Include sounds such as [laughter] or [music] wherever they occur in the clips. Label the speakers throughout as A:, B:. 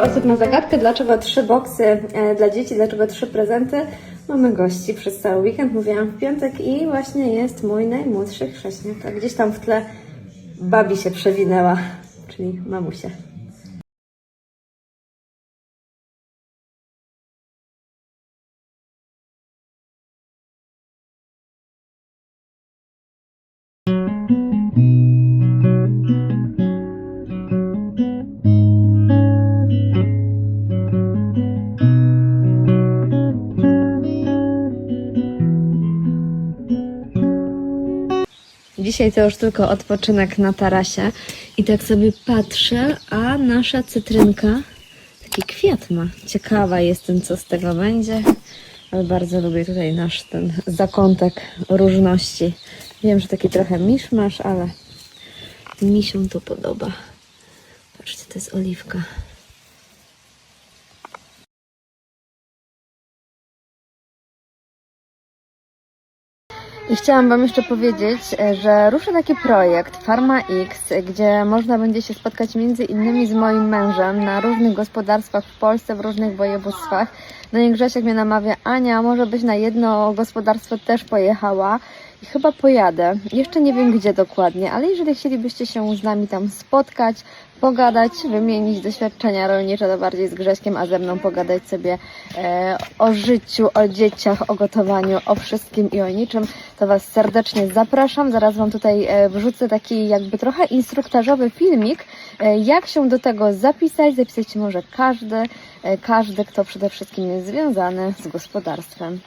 A: parę osób na zagadkę, dlaczego trzy boksy e, dla dzieci, dlaczego trzy prezenty. Mamy gości przez cały weekend, mówiłam w piątek i właśnie jest mój najmłodszy chrześniak. A gdzieś tam w tle babi się przewinęła, czyli mamusia. Dzisiaj to już tylko odpoczynek na tarasie i tak sobie patrzę, a nasza cytrynka taki kwiat ma. Ciekawa jestem, co z tego będzie, ale bardzo lubię tutaj nasz ten zakątek różności. Wiem, że taki trochę miszmasz, ale mi się to podoba. Patrzcie, to jest oliwka. I chciałam Wam jeszcze powiedzieć, e, że ruszy taki projekt Farma X, gdzie można będzie się spotkać między innymi z moim mężem na różnych gospodarstwach w Polsce, w różnych województwach. No i Grzesiek mnie namawia, Ania, może byś na jedno gospodarstwo też pojechała. Chyba pojadę. Jeszcze nie wiem gdzie dokładnie, ale jeżeli chcielibyście się z nami tam spotkać, pogadać, wymienić doświadczenia rolnicze, to bardziej z Grześkiem, a ze mną pogadać sobie e, o życiu, o dzieciach, o gotowaniu, o wszystkim i o niczym, to Was serdecznie zapraszam. Zaraz Wam tutaj e, wrzucę taki jakby trochę instruktażowy filmik, e, jak się do tego zapisać. Zapisać może każdy, e, każdy, kto przede wszystkim jest związany z gospodarstwem.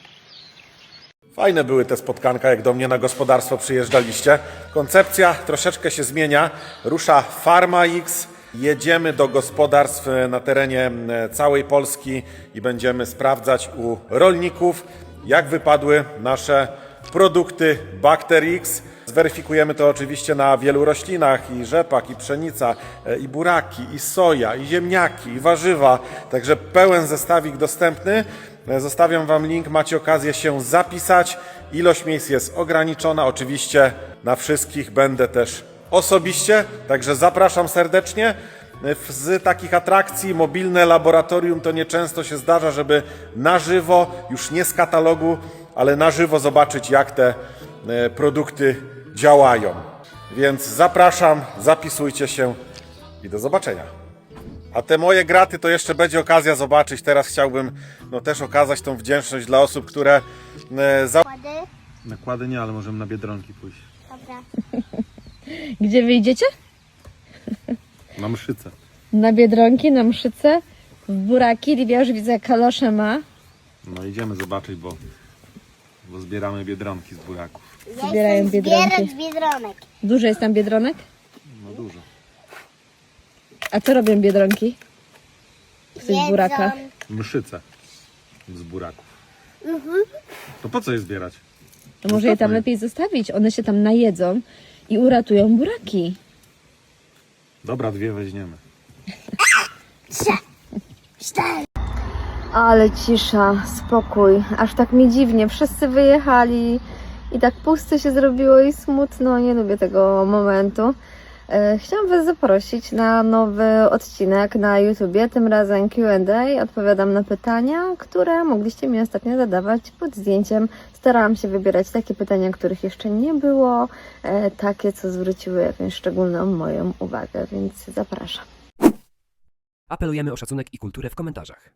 B: Fajne były te spotkanka, jak do mnie na gospodarstwo przyjeżdżaliście. Koncepcja troszeczkę się zmienia. Rusza Farma X. Jedziemy do gospodarstw na terenie całej Polski i będziemy sprawdzać u rolników, jak wypadły nasze produkty Bacterix. Zweryfikujemy to oczywiście na wielu roślinach i rzepak, i pszenica, e, i buraki, i soja, i ziemniaki, i warzywa. Także pełen zestawik dostępny. E, Zostawiam Wam link, macie okazję się zapisać. Ilość miejsc jest ograniczona, oczywiście na wszystkich będę też osobiście, także zapraszam serdecznie. E, Z takich atrakcji mobilne laboratorium to nieczęsto się zdarza, żeby na żywo, już nie z katalogu, ale na żywo zobaczyć jak te e, produkty działają. Więc zapraszam, zapisujcie się i do zobaczenia. A te moje graty to jeszcze będzie okazja zobaczyć. Teraz chciałbym no, też okazać tą wdzięczność dla osób, które e, za...
C: Kłady?
B: Nakłady nie, ale możemy na Biedronki pójść.
C: Dobra. [laughs]
A: Gdzie wyjdziecie? [laughs]
B: Na mszycę.
A: Na Biedronki, na Mszyce, w Buraki. Livia już widzę kalosze ma.
B: No idziemy zobaczyć, bo, bo zbieramy Biedronki z buraków.
C: Ja
A: Zbierają biedronki.
C: zbierać biedronek.
A: Dużo jest tam Biedronek? A co robią Biedronki? W tych
C: Jedzą.
A: burakach?
B: Mszyce z buraków. To po co je zbierać?
A: To może je tam
B: Zostawmy.
A: lepiej zostawić. One się tam najedzą i uratują buraki.
B: Dobra, dwie weźmiemy.
A: Ale cisza, spokój. Aż tak mi dziwnie. Wszyscy wyjechali i tak pusto się zrobiło i smutno. Nie lubię tego momentu. E, Chciałam Was zaprosić na nowy odcinek na YouTubie, tym razem Q&A. Odpowiadam na pytania, które mogliście mi ostatnio zadawać pod zdjęciem. Starałam się wybierać takie pytania, których jeszcze nie było, e, takie, co zwróciły jakąś szczególną moją uwagę, więc zapraszam.
D: Apelujemy o szacunek i kulturę w komentarzach.